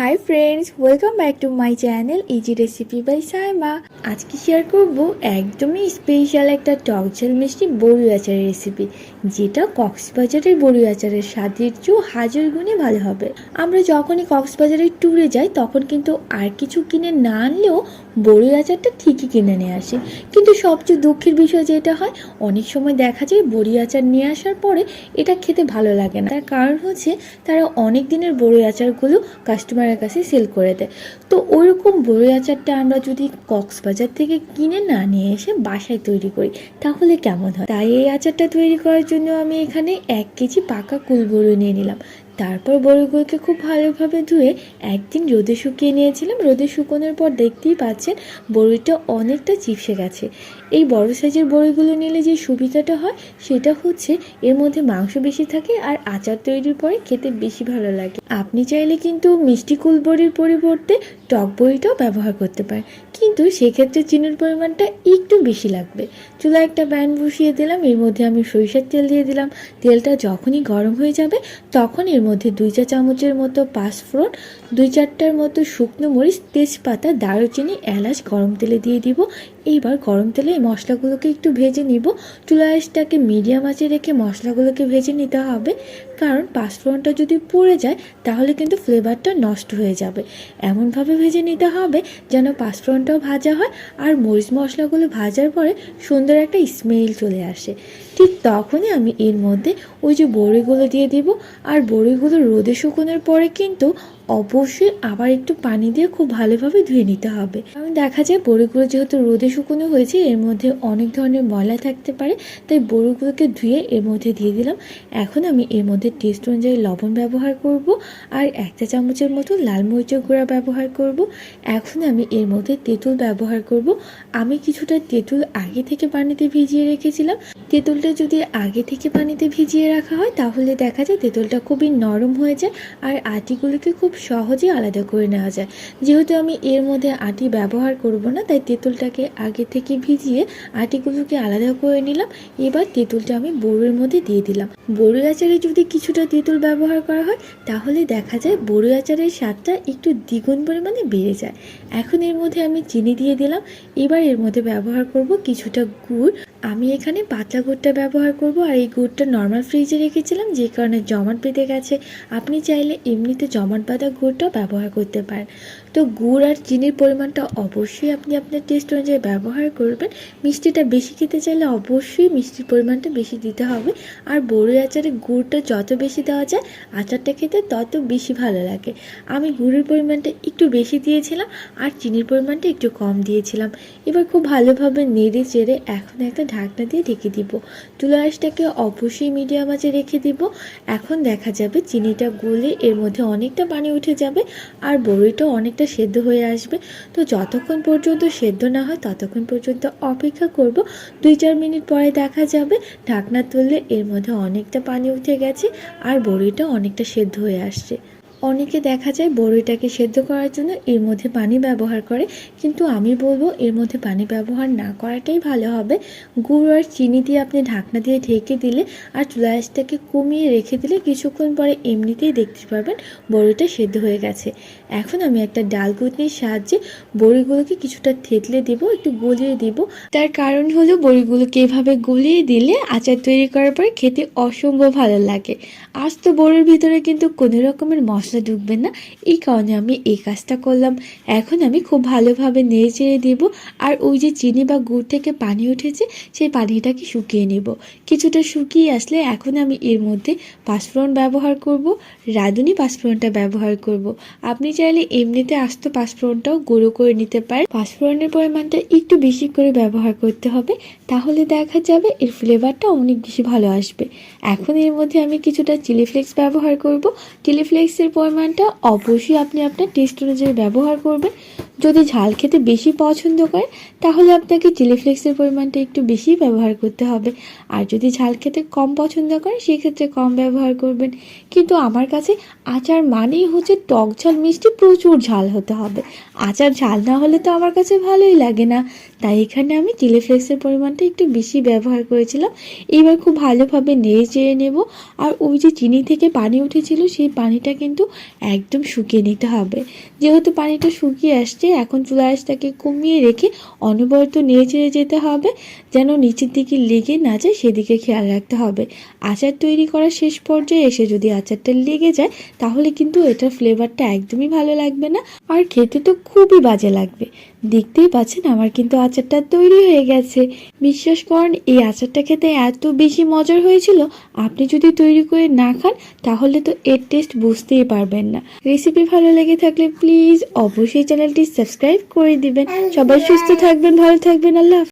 Hi friends welcome back to my channel easy recipe by Saima আজকে share করব একদমই special একটা টক ঝাল মিষ্টি বড়ি আচারের রেসিপি যেটা কক্সবাজারের বড়ি আচারের স্বাদের চেয়েও হাজার গুণে ভালো হবে। আমরা যখনই কক্সবাজারের ট্যুরে যাই, তখন কিন্তু আর কিছু কিনে না আনলেও বড়ি আচারটা ঠিকই কিনে নিয়ে আসি। কিন্তু সবচেয়ে দুঃখের বিষয় যেটা হয়, অনেক সময় দেখা যায় বড়ি আচার নিয়ে আসার পরে এটা খেতে ভালো লাগে না। তার কারণ হচ্ছে তারা অনেক দিনের বড়ি আচারগুলো কাস্টমারের কাছে সেল করে দেয়। তো ওইরকম বড়ি আচারটা আমরা যদি কক্সবাজার থেকে কিনে না নিয়ে এসে বাসায় তৈরি করি, তাহলে কেমন হয়? তাই এই আচারটা তৈরি করার জন্য আমি এখানে এক কেজি পাকা কুল বড়ি নিয়ে নিলাম। তারপর বড়িগুলোকে খুব ভালোভাবে ধুয়ে একদিন রোদে শুকিয়ে নিয়েছিলাম। রোদে শুকোনোর পর দেখতেই পাচ্ছেন বড়িটা অনেকটা চিপসে গেছে। এই বড় সাইজের বড়িগুলো নিলে যে সুবিধাটা হয়, সেটা হচ্ছে এর মধ্যে মাংস বেশি থাকে আর আচার তৈরির পরে খেতে বেশি ভালো লাগে। আপনি চাইলে কিন্তু মিষ্টি কুলবড়ির পরিবর্তে টক বইটাও ব্যবহার করতে পারেন কিন্তু সেক্ষেত্রে চিনির পরিমাণটা একটু বেশি লাগবে। চুলা একটা প্যান বসিয়ে দিলাম, এর মধ্যে আমি সরিষার তেল দিয়ে দিলাম। তেলটা যখনই গরম হয়ে যাবে, তখন এর মধ্যে দুই চা চামচের মতো পাঁচফোড়ন, দুই চারটার মতো শুকনো মরিচ, তেজপাতা, দারুচিনি, এলাচ গরম তেলে দিয়ে দিব। এইবার গরম তেলে এই মশলাগুলোকে একটু ভেজে নিব। চুলা মিডিয়াম আঁচে রেখে মশলাগুলোকে ভেজে নিতে হবে। কারণ পাঁচফোড়নটা যদি পড়ে যায়, তাহলে কিন্তু ফ্লেভারটা নষ্ট হয়ে যাবে। এমনভাবে ভেজে নিতে হবে যেন পাঁচফোড়নটাও ভাজা হয় আর মরিচ মশলাগুলো ভাজার পরে সুন্দর একটা স্মেল চলে আসে। ঠিক তখনই আমি এর মধ্যে ওই যে বড়িগুলো দিয়ে দিব। আর বড়িগুলো রোদে শুকোনোর পরে কিন্তু অবশ্যই আবার একটু পানি দিয়ে খুব ভালোভাবে ধুয়ে নিতে হবে। কারণ দেখা যায় বড়িগুলো যেহেতু রোদে শুকনো হয়েছে, এর মধ্যে অনেক ধরনের ময়লা থাকতে পারে, তাই বড়িগুলোকে ধুয়ে এর মধ্যে দিয়ে দিলাম। এখন আমি এর মধ্যে টেস্ট অনুযায়ী লবণ ব্যবহার করব আর একটা চামচের মতো লাল মরিচের গুঁড়া ব্যবহার করব। এখন আমি এর মধ্যে তেঁতুল ব্যবহার করব। আমি কিছুটা তেঁতুল আগে থেকে পানিতে ভিজিয়ে রেখেছিলাম। তেঁতুলটা যদি আগে থেকে পানিতে ভিজিয়ে রাখা হয়, তাহলে দেখা যায় তেঁতুলটা খুবই নরম হয়ে যায় আর আটিগুলোকে খুব সহজে আলাদা করে নেওয়া যায়। যেহেতু আমি এর মধ্যে আটি ব্যবহার করব না, তাই তেঁতুলটাকে আগে থেকে ভিজিয়ে আটিগুলোকে আলাদা করে নিলাম। এবার তেঁতুলটা আমি বড়ির মধ্যে দিয়ে দিলাম। বড়ি আচারে যদি কিছুটা তেঁতুল ব্যবহার করা হয়, তাহলে দেখা যায় বড়ি আচারের স্বাদটা একটু দ্বিগুণ পরিমাণে বেড়ে যায়। এখন এর মধ্যে আমি চিনি দিয়ে দিলাম। এবার এর মধ্যে ব্যবহার করব কিছুটা গুড়। আমি এখানে পাতলা গুড়টা ব্যবহার করব আর এই গুড়টা নর্মাল ফ্রিজে রেখেছিলাম, যে কারণে জমাট বেঁধে গেছে। আপনি চাইলে এমনিতে জমাট বাঁধা গুড়টাও ব্যবহার করতে পারেন। তো গুড় আর চিনির পরিমাণটা অবশ্যই আপনি আপনার টেস্ট অনুযায়ী ব্যবহার করবেন। মিষ্টিটা বেশি খেতে চাইলে অবশ্যই মিষ্টির পরিমাণটা বেশি দিতে হবে। আর বড়ি আচারে গুড়টা যত বেশি দেওয়া যায়, আচারটা খেতে তত বেশি ভালো লাগে। আমি গুড়ের পরিমাণটা একটু বেশি দিয়েছিলাম আর চিনির পরিমাণটা একটু কম দিয়েছিলাম। এবার খুব ভালোভাবে নেড়ে চেড়ে এখন একটা ঢাকনা দিয়ে ঢেকে দিব। চুলা আঁচটাকে অবশ্যই মিডিয়াম আঁচে রেখে দিব। এখন দেখা যাবে চিনিটা গলে এর মধ্যে অনেকটা পানি উঠে যাবে আর বড়িটাও অনেকটা সেদ্ধ হয়ে আসবে। তো যতক্ষণ পর্যন্ত সেদ্ধ না হয়, ততক্ষণ পর্যন্ত অপেক্ষা করব। দুই চার মিনিট পরে দেখা যাবে, ঢাকনা তুললে এর মধ্যে অনেকটা পানি উঠে গেছে আর বড়িটা অনেকটা সেদ্ধ হয়ে আসছে। অনেকে দেখা যায় বড়িটাকে সেদ্ধ করার জন্য এর মধ্যে পানি ব্যবহার করে, কিন্তু আমি বলব এর মধ্যে পানি ব্যবহার না করাটাই ভালো হবে। গুড় আর চিনি দিয়ে আপনি ঢাকনা দিয়ে ঢেকে দিলে আর চুলা কমিয়ে রেখে দিলে কিছুক্ষণ পরে এমনিতেই দেখতে পাবেন বড়িটা সেদ্ধ হয়ে গেছে। এখন আমি একটা ডাল ঘুটনির সাহায্যে বড়িগুলোকে কিছুটা থেতলে দেব, একটু গলিয়ে দিব। তার কারণ হলো বড়িগুলোকে এভাবে গলিয়ে দিলে আচার তৈরি করার পরে খেতে অসম্ভব ভালো লাগে। আজ তো বড়ির ভিতরে কিন্তু কোনো রকমের মশলা ঢুকবে না। এই কারণে আমি এই কাজটা করলাম। এখন আমি খুব ভালোভাবে নেড়ে চেড়ে দেব আর ওই যে চিনি বা গুড় থেকে পানি উঠেছে, সেই পানিটাকে শুকিয়ে নেব। কিছুটা শুকিয়ে আসলে এখন আমি এর মধ্যে পাঁচফোড়ন ব্যবহার করব, রাঁধুনি পাঁচফোড়নটা ব্যবহার করব। আপনি চাইলে এমনিতে আস্ত পাঁচফোড়নটাও গুঁড়ো করে নিতে পারেন। পাঁচফোড়নের পরিমাণটা একটু বেশি করে ব্যবহার করতে হবে, তাহলে দেখা যাবে এর ফ্লেভারটা অনেক বেশি ভালো আসবে। এখন এর মধ্যে আমি কিছুটা চিলি ফ্লেক্স ব্যবহার করব। চিলি ফ্লেক্সের পরিমাণটা অবশ্যই আপনি আপনার টেস্ট অনুযায়ী ব্যবহার করবেন। যদি ঝাল খেতে বেশি পছন্দ করে তাহলে আপনাকে চিলি ফ্লেক্সের পরিমাণটা একটু বেশি ব্যবহার করতে হবে। আর যদি ঝাল খেতে কম পছন্দ করেন, সেক্ষেত্রে কম ব্যবহার করবেন। কিন্তু আমার কাছে আচার মানেই হচ্ছে টক ঝাল, মিষ্টি প্রচুর ঝাল হতে হবে। আচার ঝাল না হলে তো আমার কাছে ভালোই লাগে না। তাই এখানে আমি চিলি ফ্লেক্সের পরিমাণটা একটু বেশি ব্যবহার করেছিলাম। এবার খুব ভালোভাবে নেড়ে চেড়ে নেব। আর ওই যে চিনি থেকে পানি উঠেছিল, সেই পানিটা কিন্তু একদম শুকিয়ে নিতে হবে। যেহেতু পানিটা শুকিয়ে আসছে এখন চুলা আঁচটাকে কমিয়ে রেখে অনবরত নিয়ে চেড়ে যেতে হবে, যেন নিচের দিকে লেগে না যায় সেদিকে খেয়াল রাখতে হবে। আচার তৈরি করার শেষ পর্যায়ে এসে যদি আচারটা লেগে যায়, তাহলে কিন্তু এটার ফ্লেভারটা একদমই ভালো লাগবে না। আর খেতে তো খুবই বাজে লাগবে। দেখতেই পাচ্ছেন আমার কিন্তু আচারটা তৈরি হয়ে গেছে। বিশ্বাস করেন এই আচারটা খেতে এত বেশি মজার হয়েছিল আপনি যদি তৈরি করে না খান তাহলে তো এর টেস্ট বুঝতেই পারবেন না। রেসিপি ভালো লেগে থাকলে প্লিজ অবশ্যই চ্যানেলটি সাবস্ক্রাইব করে দিবেন। সবাই সুস্থ থাকবেন ভালো থাকবেন আল্লাহ।